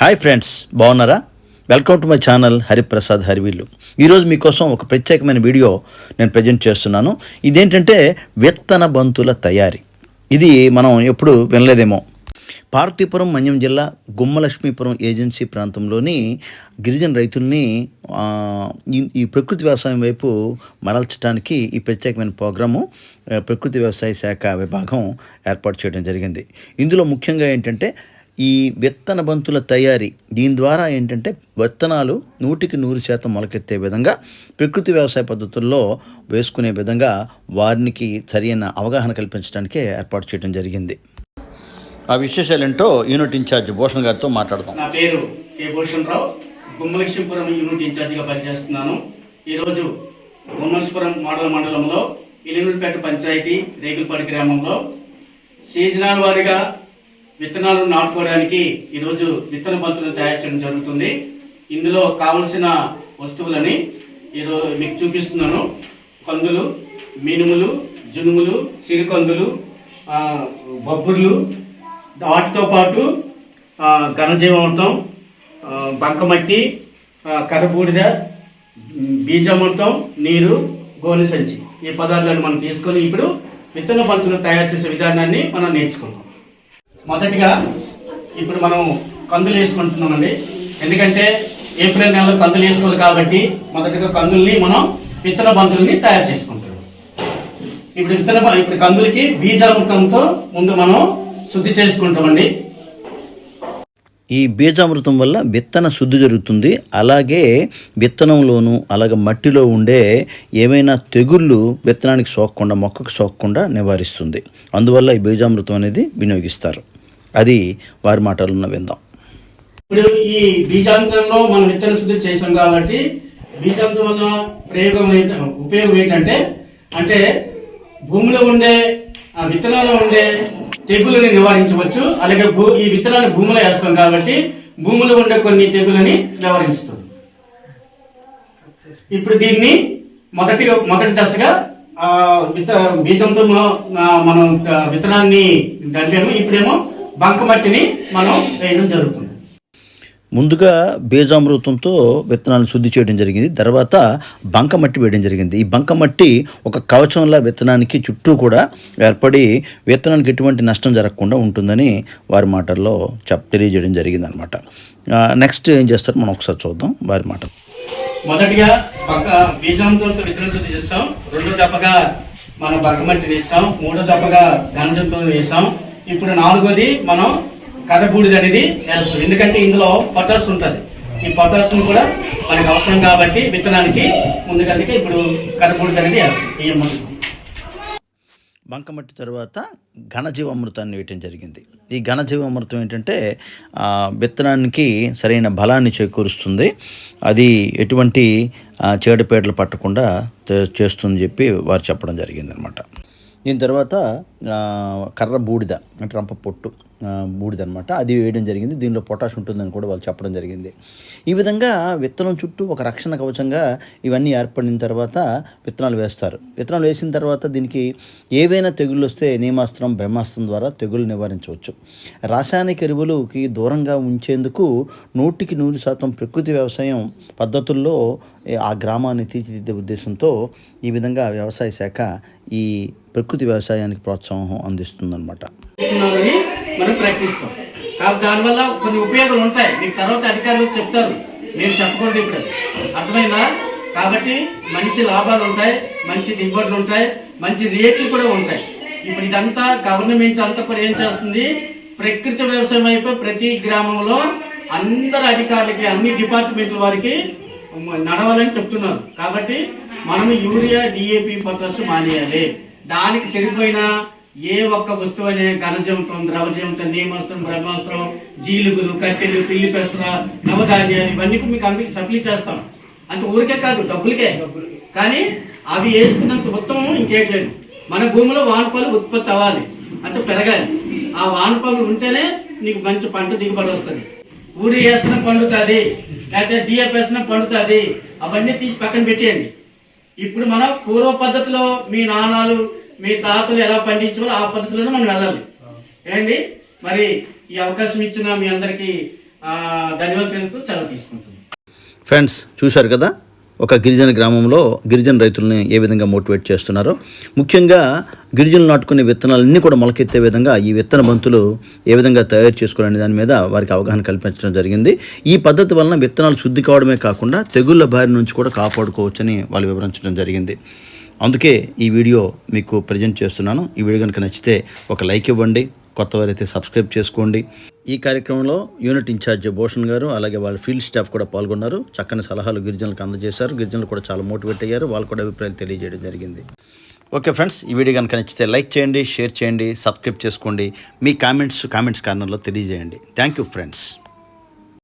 Hi friends బాగున్నారా? Welcome to my channel Hariprasad హరివీళ్ళు ఈరోజు మీకోసం ఒక ప్రత్యేకమైన వీడియో నేను ప్రజెంట్ చేస్తున్నాను. ఇదేంటంటే విత్తన బంతుల తయారీ. ఇది మనం ఎప్పుడు వినలేదేమో. పార్వతీపురం మన్యం జిల్లా గుమ్మలక్ష్మీపురం ఏజెన్సీ ప్రాంతంలోని గిరిజన రైతుల్ని ఈ- ప్రకృతి వ్యవసాయం వైపు మరల్చడానికి ఈ ప్రత్యేకమైన ప్రోగ్రాము ప్రకృతి వ్యవసాయ శాఖ విభాగం ఏర్పాటు చేయడం జరిగింది. ఇందులో ముఖ్యంగా ఏంటంటే ఈ విత్తన బంతుల తయారీ దీని ద్వారా ఏంటంటే విత్తనాలు నూటికి నూరు శాతం మొలకెత్తే విధంగా ప్రకృతి వ్యవసాయ పద్ధతుల్లో వేసుకునే విధంగా వారికి సరైన అవగాహన కల్పించడానికే ఏర్పాటు చేయడం జరిగింది. ఆ విశేషాలు ఏంటో యూనిట్ ఇన్ఛార్జ్ భూషణ్ గారితో మాట్లాడదాం. నా పేరు కె భూషణరావు. గుమ్మలక్ష్మీపురం యూనిట్ ఇన్ఛార్జిగా పనిచేస్తున్నాను. ఈరోజు గుమ్మలక్ష్మీపురం మోడల్ మండలంలో ఇలినూరుపేట పంచాయతీ రేగులపాటి గ్రామంలో సీజనల్ వారీగా విత్తనాలు నాటుకోవడానికి ఈరోజు విత్తన బంతులు తయారు చేయడం జరుగుతుంది. ఇందులో కావలసిన వస్తువులని ఈరోజు మీకు చూపిస్తున్నాను. కందులు మినుములు జునుములు చిరుకందులు బొబ్బర్లు వాటితో పాటు ఆ, ఘనజీవామృతం బంకమట్టి కరబూడిద కర్రబూడిద బీజామృతం నీరు గోనె సంచి. ఈ పదార్థాలను మనం తీసుకొని ఇప్పుడు విత్తన బంతులు తయారు చేసే విధానాన్ని మనం నేర్చుకుందాం. మొదటిగా ఇప్పుడు మనం కందులు వేసుకుంటున్నామండి. ఎందుకంటే ఏప్రిల్ నెలలో కందులు వేసుకోవాలి కాబట్టి మొదటిగా కందుల్ని మనం విత్తన బంతుల్ని తయారు చేసుకుంటాం ఇప్పుడు విత్తన ఇప్పుడు కందులకి బీజామృతంతో ముందు మనం శుద్ధి చేసుకుంటామండి. ఈ బీజామృతం వల్ల విత్తన శుద్ధి జరుగుతుంది. అలాగే విత్తనంలోను అలాగే మట్టిలో ఉండే ఏమైనా తెగుళ్ళు విత్తనానికి సోకకుండా మొక్కకు సోకకుండా నివారిస్తుంది. అందువల్ల ఈ బీజామృతం అనేది వినియోగిస్తారు. అది వారి మాటలను విందాం. ఇప్పుడు ఈ బీజాంతంలో మనం నిత్యన శుద్ధి చేసాం కాబట్టి బీజాంతం వల్ల ప్రయోగం ఉపయోగం ఏంటంటే అంటే భూమిలో ఉండే ఆ విత్తనాల్లో ఉండే తెగులని నివారించవచ్చు అలాగే భూ ఈ విత్తనాన్ని భూమిలో వేస్తాం కాబట్టి భూమిలో ఉండే కొన్ని తెగులని నివారిస్తుంది ఇప్పుడు దీన్ని మొదటి మొదటి దశగా విత్త బీజంతో మనం విత్తనాన్ని దంపాము. ఇప్పుడేమో బంకమట్టిని మనం వేయడం జరుగుతుంది. ముందుగా బీజామృతంతో విత్తనాలను శుద్ధి చేయడం జరిగింది. తర్వాత బంకమట్టి వేయడం జరిగింది. ఈ బంకమట్టి ఒక కవచంలా విత్తనానికి చుట్టూ కూడా ఏర్పడి విత్తనానికి ఎటువంటి నష్టం జరగకుండా ఉంటుందని వారి మాటల్లో చెప్ తెలియజేయడం జరిగింది అనమాట నెక్స్ట్ ఏం చేస్తారు మనం ఒకసారి చూద్దాం వారి మాట. మొదటిగా విత్తనం శుద్ధి చేస్తాం. రెండో దప్పగా మనం బంకమట్టి వేస్తాం. మూడో దప్పగా ఘనజంతో వేస్తాం. ఇప్పుడు నాలుగోది మనం కథబూడిది అనేది వేస్తాం ఎందుకంటే ఇందులో పొటాస్ ఉంటుంది. ఈ పొటాస్ కూడా మనకు అవసరం కాబట్టి విత్తనానికి ముందుకందుకే ఇప్పుడు కథబూడిది అనేది వేస్తాం. బంకమట్టి తర్వాత ఘనజీవామృతాన్ని వేయటం జరిగింది. ఈ ఘనజీవామృతం ఏంటంటే విత్తనానికి సరైన బలాన్ని చేకూరుస్తుంది. అది ఎటువంటి ఆ, పట్టకుండా చే- చేస్తుందని చెప్పి వారు చెప్పడం జరిగిందనమాట. దీని తర్వాత కర్ర బూడిద అంటే రంప పొట్టు బూడిద అనమాట అది వేయడం జరిగింది. దీనిలో పొటాష్ ఉంటుందని కూడా వాళ్ళు చెప్పడం జరిగింది. ఈ విధంగా విత్తనం చుట్టూ ఒక రక్షణ కవచంగా ఇవన్నీ ఏర్పడిన తర్వాత విత్తనాలు వేస్తారు. విత్తనాలు వేసిన తర్వాత దీనికి ఏవైనా తెగుళ్ళు వస్తే నియమాస్త్రం బ్రహ్మాస్త్రం ద్వారా తెగులు నివారించవచ్చు. రాసాయనిక ఎరువులకి దూరంగా ఉంచేందుకు నూటికి నూరు శాతం ప్రకృతి వ్యవసాయం పద్ధతుల్లో ఆ గ్రామాన్ని తీర్చిదిద్దే ఉద్దేశంతో ఈ విధంగా వ్యవసాయ శాఖ ఈ ప్రకృతి వ్యవసాయానికి ప్రోత్సాహం అందిస్తుందన్నమాట. మనం ప్రకటిస్తాం కాబట్టి దానివల్ల కొన్ని ఉపయోగాలు ఉంటాయి. మీకు తర్వాత అధికారులు చెప్తారు. నేను చెప్పకూడదు ఇప్పుడు. అర్థమైందా? కాబట్టి మంచి లాభాలు ఉంటాయి మంచి దిగుబడులు ఉంటాయి మంచి రేట్లు కూడా ఉంటాయి. ఇప్పుడు ఇదంతా గవర్నమెంట్ అంతా కూడా ఏం చేస్తుంది? ప్రకృతి వ్యవసాయం అయిపోయి ప్రతి గ్రామంలో అందరు అధికారులకి అన్ని డిపార్ట్మెంట్ల వారికి నడవాలని చెప్తున్నారు. కాబట్టి మనం యూరియా డిఏపి పొటాష్ మానేయాలి. దానికి సరిపోయిన ఏ ఒక్క వస్తువు అనే ఘనజంతం ద్రవజంతం నియమస్త్రం బ్రహ్మాస్త్రం జీలుగులు కట్టెలు పిల్లి పెసర నవధాన్యాలు ఇవన్నీ మీకు అందరికి సప్లీ చేస్తాం. అంత ఊరికే కాదు డబ్బులకే. కానీ అవి వేసుకున్నంత ఉత్తమం ఇంకేం లేదు. మన భూమిలో వానపాలు ఉత్పత్తి అవ్వాలి. అంటే పెరగాలి. ఆ వానపాలు ఉంటేనే నీకు మంచి పంట దిగుబడి వస్తుంది. ఊరి వేస్తున్న పండుతుంది. లేకపోతే డిఎఫ్ వేస్తున్న పండుతుంది. అవన్నీ తీసి పక్కన పెట్టేయండి. ఇప్పుడు మనం పూర్వ పద్ధతిలో మీ నాన్నలు మీ తాతలు ఎలా పండించాలో ఆ పద్ధతిలోనే మనం వెళ్ళాలి. ఏంటి? మరి ఈ అవకాశం ఇచ్చిన మీ అందరికీ ధన్యవాదాలు తెలుపుతూ సెలవు తీసుకుంటుంది ఫ్రెండ్స్ చూశారు కదా? ఒక గిరిజన గ్రామంలో గిరిజన రైతుల్ని ఏ విధంగా మోటివేట్ చేస్తున్నారో ముఖ్యంగా గిరిజనులు నాటుకునే విత్తనాలన్నీ కూడా మొలకెత్తే విధంగా ఈ విత్తన బంతులు ఏ విధంగా తయారు చేసుకోవాలనే దాని మీద వారికి అవగాహన కల్పించడం జరిగింది. ఈ పద్ధతి వలన విత్తనాలు శుద్ధి కావడమే కాకుండా తెగుళ్ళ బారి నుంచి కూడా కాపాడుకోవచ్చని వాళ్ళు వివరించడం జరిగింది. అందుకే ఈ వీడియో మీకు ప్రజెంట్ చేస్తున్నాను. ఈ వీడియో కనుక నచ్చితే ఒక లైక్ ఇవ్వండి. కొత్తవారైతే సబ్స్క్రైబ్ చేసుకోండి. ఈ కార్యక్రమంలో యూనిట్ ఇన్ఛార్జ్ భూషణ్ గారు అలాగే వాళ్ళ ఫీల్డ్ స్టాఫ్ కూడా పాల్గొన్నారు. చక్కని సలహాలు గిరిజనులకు అందజేశారు. గిరిజనులు కూడా చాలా మోటివేట్ అయ్యారు. వాళ్ళు కూడా అభిప్రాయాలు తెలియజేయడం జరిగింది. ఓకే ఫ్రెండ్స్ ఈ వీడియో కనుక నచ్చితే లైక్ చేయండి షేర్ చేయండి సబ్స్క్రైబ్ చేసుకోండి. మీ కామెంట్స్ కామెంట్స్ కార్నర్లో తెలియజేయండి. Thank you friends.